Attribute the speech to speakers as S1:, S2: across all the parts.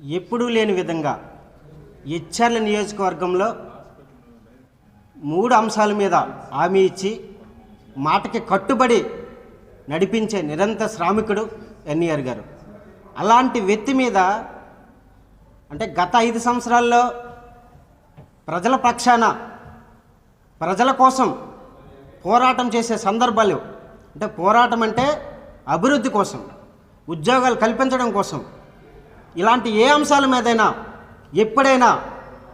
S1: ఎప్పుడూ లేని విధంగా ఇచ్చర్ల నియోజకవర్గంలో మూడు అంశాల మీద హామీ ఇచ్చి మాటకి కట్టుబడి నడిపించే నిరంతర శ్రామికుడు ఎన్ఈఆర్ గారు. అలాంటి వ్యక్తి మీద అంటే గత ఐదు సంవత్సరాల్లో ప్రజల పక్షాన ప్రజల కోసం పోరాటం చేసే సందర్భాలు అంటే పోరాటం అంటే అభివృద్ధి కోసం ఉద్యోగాలు కల్పించడం కోసం ఇలాంటి ఏ అంశాల మీదైనా ఎప్పుడైనా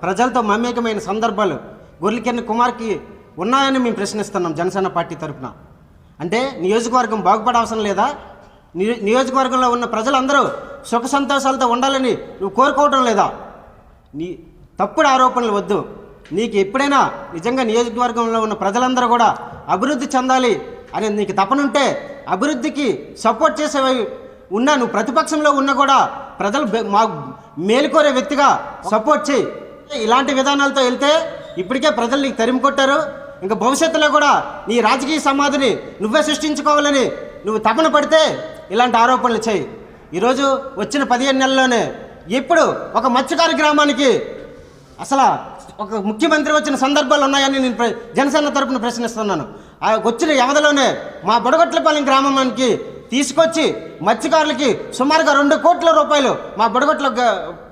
S1: ప్రజలతో మమేకమైన సందర్భాలు గొర్రెకిన్న కుమార్కి ఉన్నాయని మేము ప్రశ్నిస్తున్నాం జనసేన పార్టీ తరఫున అంటే నియోజకవర్గం బాగుపడే అవసరం లేదా? నియోజకవర్గంలో ఉన్న ప్రజలందరూ సుఖ సంతోషాలతో ఉండాలని నువ్వు కోరుకోవటం లేదా? నీ తప్పుడు ఆరోపణలు వద్దు. నీకు ఎప్పుడైనా నిజంగా నియోజకవర్గంలో ఉన్న ప్రజలందరూ కూడా అభివృద్ధి చెందాలి అని నీకు తపనుంటే అభివృద్ధికి సపోర్ట్ చేసేవి ఉన్నా నువ్వు ప్రతిపక్షంలో ఉన్నా కూడా ప్రజలు మా మేలుకోరే వ్యక్తిగా సపోర్ట్ చేయి. ఇలాంటి విధానాలతో వెళ్తే ఇప్పటికే ప్రజలు నీకు తరిమి కొట్టారు. ఇంకా భవిష్యత్తులో కూడా నీ రాజకీయ సమాధిని నువ్వే సృష్టించుకోవాలని నువ్వు తపన పడితే ఇలాంటి ఆరోపణలు చేయి. ఈరోజు వచ్చిన పదిహేను నెలల్లోనే ఇప్పుడు ఒక మత్స్యకారి గ్రామానికి అసలు ఒక ముఖ్యమంత్రి వచ్చిన సందర్భాలు ఉన్నాయని నేను జనసేన తరపున ప్రశ్నిస్తున్నాను. ఆ వచ్చిన వ్యవధిలోనే మా బుడగొట్లపాలెం గ్రామానికి తీసుకొచ్చి మత్స్యకారులకి సుమారుగా రెండు కోట్ల రూపాయలు మా బుడగొట్ల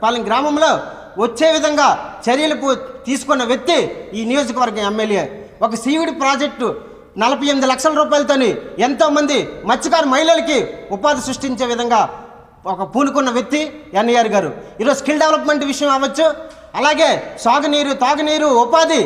S1: పాలెం గ్రామంలో వచ్చే విధంగా చర్యలు తీసుకున్న వ్యక్తి ఈ నియోజకవర్గం ఎమ్మెల్యే. ఒక సీవిడి ప్రాజెక్టు నలభై ఎనిమిది లక్షల రూపాయలతోని ఎంతోమంది మత్స్యకారు మహిళలకి ఉపాధి సృష్టించే విధంగా ఒక పూనుకున్న వ్యక్తి ఎన్ఈఆర్ గారు. ఈరోజు స్కిల్ డెవలప్మెంట్ విషయం అవ్వచ్చు అలాగే సాగునీరు తాగునీరు ఉపాధి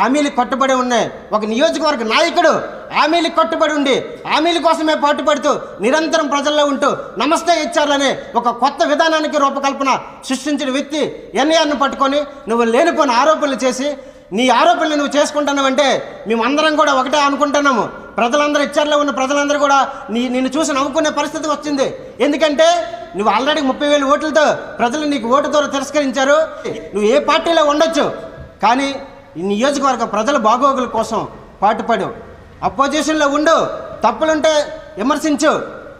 S1: హామీలు కట్టుబడి ఉన్నాయి ఒక నియోజకవర్గ నాయకుడు హామీలకు కట్టుబడి ఉండి హామీల కోసమే పాటుపడుతూ నిరంతరం ప్రజల్లో ఉంటూ నమస్తే ఇచ్చారనే ఒక కొత్త విధానానికి రూపకల్పన సృష్టించిన వ్యక్తి ఎన్ఈఆర్ను పట్టుకొని నువ్వు లేనిపోయిన ఆరోపణలు చేసి నీ ఆరోపణలు నువ్వు చేసుకుంటున్నావంటే మేమందరం కూడా ఒకటే అనుకుంటున్నాము. ప్రజలందరూ ఇచ్చర్లో ఉన్న ప్రజలందరూ కూడా నీ నిన్ను చూసి నవ్వుకునే పరిస్థితి వచ్చింది. ఎందుకంటే నువ్వు ఆల్రెడీ ముప్పై వేల ఓట్లతో ప్రజలు నీకు ఓటు ద్వారా తిరస్కరించారు. నువ్వు ఏ పార్టీలో ఉండొచ్చు? కానీ ఈ నియోజకవర్గ ప్రజల బాగోగుల కోసం పాటుపడు. అపోజిషన్లో ఉండు. తప్పులుంటే విమర్శించు.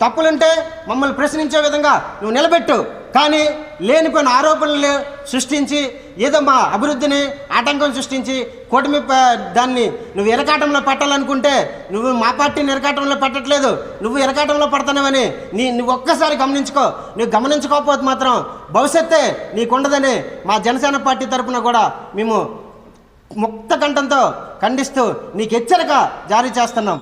S1: తప్పులుంటే మమ్మల్ని ప్రశ్నించే విధంగా నువ్వు నిలబెట్టు. కానీ లేనిపోయిన ఆరోపణలు సృష్టించి ఏదో మా అభివృద్ధిని ఆటంకం సృష్టించి కూటమి దాన్ని నువ్వు ఇరకాటంలో పెట్టాలనుకుంటే నువ్వు మా పార్టీని ఇరకాటంలో పెట్టట్లేదు. నువ్వు ఇరకాటంలో పడుతున్నావని నీ నువ్వు ఒక్కసారి గమనించుకో. నువ్వు గమనించుకోకపోతే మాత్రం భవిష్యత్తే నీకుండదని మా జనసేన పార్టీ తరపున కూడా మేము ముక్త కంఠంతో ఖండిస్తూ నీకు హెచ్చరిక జారీ చేస్తున్నాం.